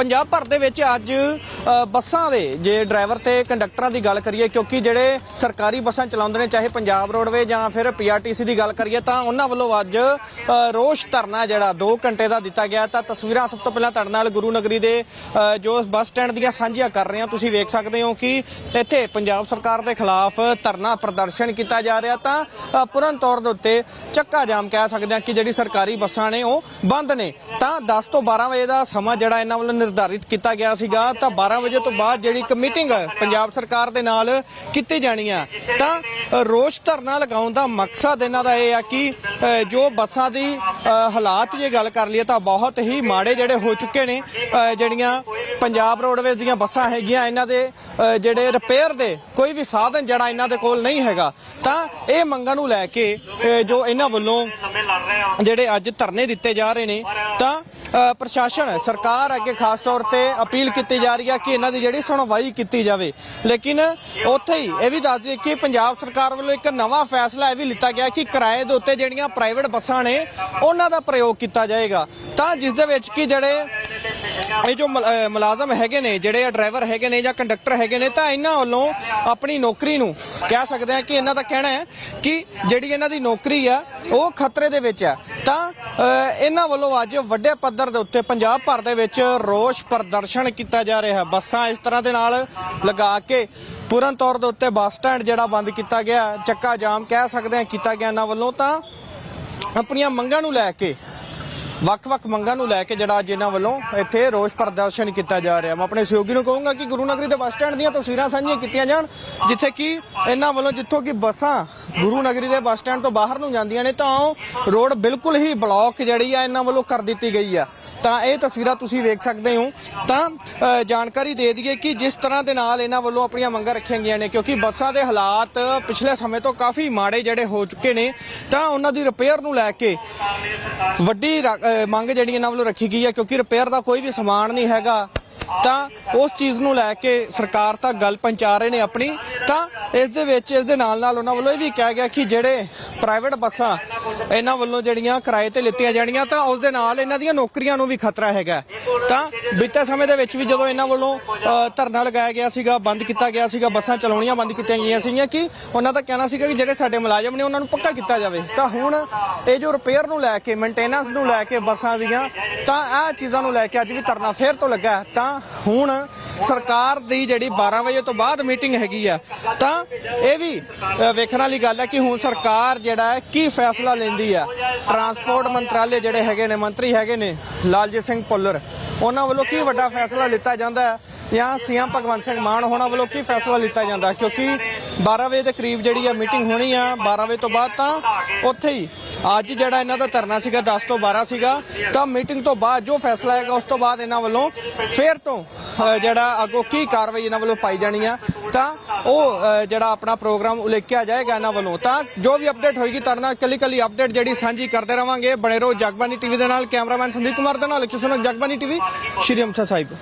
ਪੰਜਾਬ ਭਰ ਦੇ ਵਿੱਚ ਅੱਜ ਬੱਸਾਂ ਦੇ ਜੇ ਡਰਾਈਵਰ ਤੇ ਕੰਡਕਟਰਾਂ ਦੀ ਗੱਲ ਕਰੀਏ, ਕਿਉਂਕਿ ਜਿਹੜੇ ਸਰਕਾਰੀ ਬੱਸਾਂ ਚਲਾਉਂਦੇ ਨੇ, ਚਾਹੇ ਪੰਜਾਬ ਰੋਡਵੇ ਜਾਂ ਫਿਰ ਪੀਆਰਟੀਸੀ ਦੀ ਗੱਲ ਕਰੀਏ, ਤਾਂ ਉਹਨਾਂ ਵੱਲੋਂ ਅੱਜ ਰੋਸ਼ ਧਰਨਾ ਜਿਹੜਾ 2 ਘੰਟੇ ਦਾ ਦਿੱਤਾ ਗਿਆ। ਤਾਂ ਤਸਵੀਰਾਂ ਸਭ ਤੋਂ ਪਹਿਲਾਂ ਤੁਹਾਡੇ ਨਾਲ ਗੁਰੂ ਨਗਰੀ ਦੇ ਜੋ ਬੱਸ ਸਟੈਂਡ ਦੀਆਂ ਸਾਂਝੀਆਂ ਕਰ ਰਹੇ ਹਾਂ, ਤੁਸੀਂ ਵੇਖ ਸਕਦੇ ਹੋ ਕਿ ਇੱਥੇ ਪੰਜਾਬ ਸਰਕਾਰ ਦੇ ਖਿਲਾਫ ਧਰਨਾ ਪ੍ਰਦਰਸ਼ਨ ਕੀਤਾ ਜਾ ਰਿਹਾ। ਤਾਂ ਪੂਰਨ ਤੌਰ ਦੇ ਉੱਤੇ ਚੱਕਾ ਜਾਮ ਕਹਿ ਸਕਦੇ ਹਾਂ ਕਿ ਜਿਹੜੀ ਸਰਕਾਰੀ ਬੱਸਾਂ ਨੇ ਉਹ ਬੰਦ ਨੇ। ਤਾਂ 10 ਤੋਂ 12 ਵਜੇ ਦਾ ਸਮਾਂ ਜਿਹੜਾ ਇਹਨਾਂ ਵੱਲੋਂ ਨਿਰਧਾਰਿਤ ਕੀਤਾ ਗਿਆ ਸੀਗਾ, ਤਾਂ 12 ਵਜੇ ਤੋਂ ਬਾਅਦ ਜਿਹੜੀ ਇੱਕ ਮੀਟਿੰਗ ਪੰਜਾਬ ਸਰਕਾਰ ਦੇ ਨਾਲ ਕੀਤੀ ਜਾਣੀ ਆ। ਤਾਂ ਰੋਸ਼ ਧਰਨਾ ਲਗਾਉਣ ਦਾ ਮਕਸਦ ਇਹਨਾਂ ਦਾ ਇਹ ਆ ਕਿ ਜੋ ਬੱਸਾਂ ਦੀ ਹਾਲਾਤ ਜੇ ਗੱਲ ਕਰ ਲਈਏ ਤਾਂ ਬਹੁਤ ਹੀ ਮਾੜੇ ਜਿਹੜੇ ਹੋ ਚੁੱਕੇ ਨੇ। ਜਿਹੜੀਆਂ ਪੰਜਾਬ ਰੋਡਵੇਜ਼ ਦੀਆਂ ਬੱਸਾਂ ਹੈਗੀਆਂ, ਇਹਨਾਂ ਦੇ ਜਿਹੜੇ ਰਿਪੇਅਰ ਦੇ ਕੋਈ ਵੀ ਸਾਧਨ ਜਿਹੜਾ ਇਹਨਾਂ ਦੇ ਕੋਲ ਨਹੀਂ ਹੈਗਾ। ਤਾਂ, ਇਹ ਮੰਗਾਂ ਨੂੰ ਲੈ ਕੇ ਜੋ ਇਹਨਾਂ ਵੱਲੋਂ ਜਿਹੜੇ ਅੱਜ ਧਰਨੇ ਦਿੱਤੇ ਜਾ ਰਹੇ ਨੇ, ਤਾਂ ਪ੍ਰਸ਼ਾਸਨ, ਸਰਕਾਰ ਅੱਗੇ ਖਾਸ ਤੌਰ ਤੇ ਅਪੀਲ ਕੀਤੀ ਜਾ ਰਹੀ ਹੈ ਕਿ ਇਹਨਾਂ ਦੀ ਜਿਹੜੀ ਸੁਣਵਾਈ ਕੀਤੀ ਜਾਵੇ। ਲੇਕਿਨ ਉੱਥੇ ਹੀ ਇਹ ਵੀ ਦੱਸ ਦਈਏ ਕਿ ਪੰਜਾਬ ਸਰਕਾਰ ਵੱਲੋਂ ਇੱਕ ਨਵਾਂ ਫੈਸਲਾ ਇਹ ਵੀ ਲਿੱਤਾ ਗਿਆ ਕਿ ਕਿਰਾਏ ਦੇ ਉੱਤੇ ਜਿਹੜੀਆਂ ਪ੍ਰਾਈਵੇਟ ਬੱਸਾਂ ਨੇ, ਉਹਨਾਂ ਦਾ ਪ੍ਰਯੋਗ ਕੀਤਾ ਜਾਏਗਾ। ਤਾਂ ਜਿਸ ਦੇ ਵਿੱਚ ਕਿ ਜਿਹੜੇ ਇਹ ਜੋ ਮੁਲ- ਮੁਲਾਜ਼ਮ ਹੈਗੇ ਨੇ, ਜਿਹੜੇ ਡਰਾਈਵਰ ਹੈਗੇ ਨੇ ਜਾਂ ਕੰਡਕਟਰ ਹੈਗੇ ਨੇ, ਤਾਂ ਇਹਨਾਂ ਵੱਲੋਂ ਆਪਣੀ ਨੌਕਰੀ ਨੂੰ ਕਹਿ ਸਕਦੇ ਆ ਕਿ ਇਹਨਾਂ ਦਾ ਕਹਿਣਾ ਹੈ ਕਿ ਜਿਹੜੀ ਇਹਨਾਂ ਦੀ ਨੌਕਰੀ ਆ, ਉਹ ਖਤਰੇ ਦੇ ਵਿੱਚ ਹੈ ਤਾਂ ਇਹਨਾਂ ਵੱਲੋਂ ਅੱਜ ਵੱਡੇ ਪੱਧਰ ਦੇ ਉੱਤੇ ਪੰਜਾਬ ਭਰ ਦੇ ਵਿੱਚ ਰੋਸ ਪ੍ਰਦਰਸ਼ਨ ਕੀਤਾ ਜਾ ਰਿਹਾ। ਬੱਸਾਂ ਇਸ ਤਰ੍ਹਾਂ ਦੇ ਨਾਲ ਲਗਾ ਕੇ ਪੂਰਨ ਤੌਰ ਦੇ ਉੱਤੇ ਬੱਸ ਸਟੈਂਡ ਜਿਹੜਾ ਬੰਦ ਕੀਤਾ ਗਿਆ, ਚੱਕਾ ਜਾਮ ਕਹਿ ਸਕਦੇ ਆ ਕੀਤਾ ਗਿਆ ਇਹਨਾਂ ਵੱਲੋਂ ਤਾਂ ਆਪਣੀਆਂ ਮੰਗਾਂ ਨੂੰ ਲੈ ਕੇ ਵੱਖ-ਵੱਖ ਮੰਗਾਂ ਨੂੰ ਲੈ ਕੇ ਜਿਹੜਾ ਅੱਜ ਇਹਨਾਂ ਵੱਲੋਂ ਇੱਥੇ ਰੋਸ ਪ੍ਰਦਰਸ਼ਨ ਕੀਤਾ ਜਾ ਰਿਹਾ। ਮੈਂ ਆਪਣੇ ਸਹਿਯੋਗੀ ਨੂੰ ਕਹੂੰਗਾ ਕਿ ਗੁਰੂ ਨਗਰੀ ਦੇ ਬੱਸ ਸਟੈਂਡ ਦੀਆਂ ਤਸਵੀਰਾਂ ਸਾਂਝੀਆਂ ਕੀਤੀਆਂ ਜਾਣ, ਜਿੱਥੇ ਕਿ ਇਹਨਾਂ ਵੱਲੋਂ ਜਿੱਥੋਂ ਕਿ ਬੱਸਾਂ ਗੁਰੂ ਨਗਰੀ ਦੇ ਬੱਸ ਸਟੈਂਡ ਤੋਂ ਬਾਹਰ ਨੂੰ ਜਾਂਦੀਆਂ ਨੇ, ਤਾਂ ਉਹ ਰੋਡ ਬਿਲਕੁਲ ਹੀ ਬਲੌਕ ਜਿਹੜੀ ਆ ਇਹਨਾਂ ਵੱਲੋਂ ਕਰ ਦਿੱਤੀ ਗਈ ਆ। ਤਾਂ ਇਹ ਤਸਵੀਰਾਂ ਤੁਸੀਂ ਵੇਖ ਸਕਦੇ ਹੋ। ਤਾਂ ਜਾਣਕਾਰੀ ਦੇ ਦਈਏ ਕਿ ਜਿਸ ਤਰ੍ਹਾਂ ਦੇ ਨਾਲ ਇਹਨਾਂ ਵੱਲੋਂ ਆਪਣੀਆਂ ਮੰਗਾਂ ਰੱਖੀਆਂ ਗਈਆਂ ਨੇ, ਕਿਉਂਕਿ ਬੱਸਾਂ ਦੇ ਹਾਲਾਤ ਪਿਛਲੇ ਸਮੇਂ ਤੋਂ ਕਾਫੀ ਮਾੜੇ ਜਿਹੜੇ ਹੋ ਚੁੱਕੇ ਨੇ, ਤਾਂ ਉਹਨਾਂ ਦੀ ਰਿਪੇਅਰ ਨੂੰ ਲੈ ਕੇ ਵੱਡੀ ਮੰਗ ਜਿਹੜੀ ਇਹਨਾਂ ਵੱਲੋਂ ਰੱਖੀ ਗਈ ਹੈ, ਕਿਉਂਕਿ ਰਿਪੇਅਰ ਦਾ ਕੋਈ ਵੀ ਸਮਾਨ ਨਹੀਂ ਹੈਗਾ, ਤਾਂ ਉਸ ਚੀਜ਼ ਨੂੰ ਲੈ ਕੇ ਸਰਕਾਰ ਤਾਂ ਗੱਲ ਪਹੁੰਚਾ ਰਹੇ ਨੇ ਆਪਣੀ। ਤਾਂ ਇਸ ਦੇ ਵਿੱਚ, ਇਸ ਦੇ ਨਾਲ ਨਾਲ ਉਹਨਾਂ ਵੱਲੋਂ ਇਹ ਵੀ ਕਿਹਾ ਗਿਆ ਕਿ ਜਿਹੜੇ ਪ੍ਰਾਈਵੇਟ ਬੱਸਾਂ ਇਹਨਾਂ ਵੱਲੋਂ ਜਿਹੜੀਆਂ ਕਿਰਾਏ ਤੇ ਲਿੱਤੀਆਂ ਜਾਣੀਆਂ ਤਾਂ ਉਸ ਦੇ ਨਾਲ ਇਹਨਾਂ ਦੀਆਂ ਨੌਕਰੀਆਂ ਨੂੰ ਵੀ ਖਤਰਾ ਹੈਗਾ। ਤਾਂ ਬੀਤੇ ਸਮੇਂ ਦੇ ਵਿੱਚ ਵੀ ਜਦੋਂ ਇਹਨਾਂ ਵੱਲੋਂ ਧਰਨਾ ਲਗਾਇਆ ਗਿਆ ਸੀਗਾ, ਬੰਦ ਕੀਤਾ ਗਿਆ ਸੀਗਾ, ਬੱਸਾਂ ਚਲਾਉਣੀਆਂ ਬੰਦ ਕੀਤੀਆਂ ਗਈਆਂ ਸੀਗੀਆਂ ਕਿ ਉਹਨਾਂ ਦਾ ਕਹਿਣਾ ਸੀਗਾ ਕਿ ਜਿਹੜੇ ਸਾਡੇ ਮੁਲਾਜ਼ਮ ਨੇ ਉਹਨਾਂ ਨੂੰ ਪੱਕਾ ਕੀਤਾ ਜਾਵੇ। ਤਾਂ ਹੁਣ ਇਹ ਜੋ ਰਿਪੇਅਰ ਨੂੰ ਲੈ ਕੇ ਮੇਨਟੇਨੈਂਸ ਨੂੰ ਲੈ ਕੇ ਬੱਸਾਂ ਦੀਆਂ, ਤਾਂ ਇਹ ਚੀਜ਼ਾਂ ਨੂੰ ਲੈ ਕੇ ਅੱਜ ਵੀ ਧਰਨਾ ਫੇਰ ਤੋਂ ਲੱਗਾ ਤਾਂ ਹੁਣ ਸਰਕਾਰ ਦੀ ਜਿਹੜੀ 12 ਵਜੇ ਤੋਂ ਬਾਅਦ ਮੀਟਿੰਗ ਹੈਗੀ ਆ, ਤਾਂ ਇਹ ਵੀ ਵੇਖਣ ਵਾਲੀ ਗੱਲ ਹੈ ਕਿ ਹੁਣ ਸਰਕਾਰ ਜਿਹੜਾ ਹੈ ਕੀ ਫੈਸਲਾ ਲੈਂਦੀ ਆ। ਟਰਾਂਸਪੋਰਟ ਮੰਤਰਾਲੇ ਜਿਹੜੇ ਹੈਗੇ ਨੇ, ਮੰਤਰੀ ਹੈਗੇ ਨੇ, ਲਾਲਜੀਤ ਸਿੰਘ ਭੁੱਲਰ, ਉਹਨਾਂ ਵੱਲੋਂ ਕੀ ਵੱਡਾ ਫੈਸਲਾ ਲਿੱਤਾ ਜਾਂਦਾ ਹੈ? ਜਾਂ ਸੀਐਮ ਭਗਵੰਤ ਸਿੰਘ ਮਾਨ ਹੋਣਾ ਵੱਲੋਂ ਕੀ ਫੈਸਲਾ ਲਿੱਤਾ ਜਾਂਦਾ? ਕਿਉਂਕਿ 12 ਵਜੇ ਦੇ ਕਰੀਬ ਜਿਹੜੀ ਆ ਮੀਟਿੰਗ ਹੋਣੀ ਆ 12 ਵਜੇ ਤੋਂ ਬਾਅਦ ਤਾਂ ਉੱਥੇ ਹੀ ਅੱਜ ਜਿਹੜਾ ਇਹਨਾਂ ਦਾ ਧਰਨਾ ਸੀਗਾ 10 ਤੋਂ 12 ਸੀਗਾ, ਤਾਂ ਮੀਟਿੰਗ ਤੋਂ ਬਾਅਦ ਜੋ ਫੈਸਲਾ ਆਏਗਾ, ਉਸ ਤੋਂ ਬਾਅਦ ਇਹਨਾਂ ਵੱਲੋਂ ਫੇਰ ਤੋਂ ਜਿਹੜਾ ਅੱਗੋਂ ਕੀ ਕਾਰਵਾਈ ਇਹਨਾਂ ਵੱਲੋਂ ਪਾਈ ਜਾਣੀ ਆ, ਤਾਂ ਉਹ ਜਿਹੜਾ ਆਪਣਾ ਪ੍ਰੋਗਰਾਮ ਉਲੇਖਿਆ ਜਾਏਗਾ ਇਹਨਾਂ ਵੱਲੋਂ। ਤਾਂ ਜੋ ਵੀ ਅਪਡੇਟ ਹੋਏਗੀ, ਤੁਹਾਡੇ ਨਾਲ ਕੱਲੀ ਕੱਲੀ ਅਪਡੇਟ ਜਿਹੜੀ ਸਾਂਝੀ ਕਰਦੇ ਰਵਾਂਗੇ, ਬਣੇ ਰਹੋ ਜਗਬਾਨੀ ਟੀਵੀ ਦੇ ਨਾਲ, ਕੈਮਰਾਮੈਨ ਸੰਦੀਪ ਕੁਮਾਰ ਦੇ ਨਾਲ ਕਿਸਨਕ ਜਗਬਾਨੀ ਟੀਵੀ ਸ਼੍ਰੀ ਅੰਮ੍ਰਿਤਸਰ ਸਾਹਿਬ।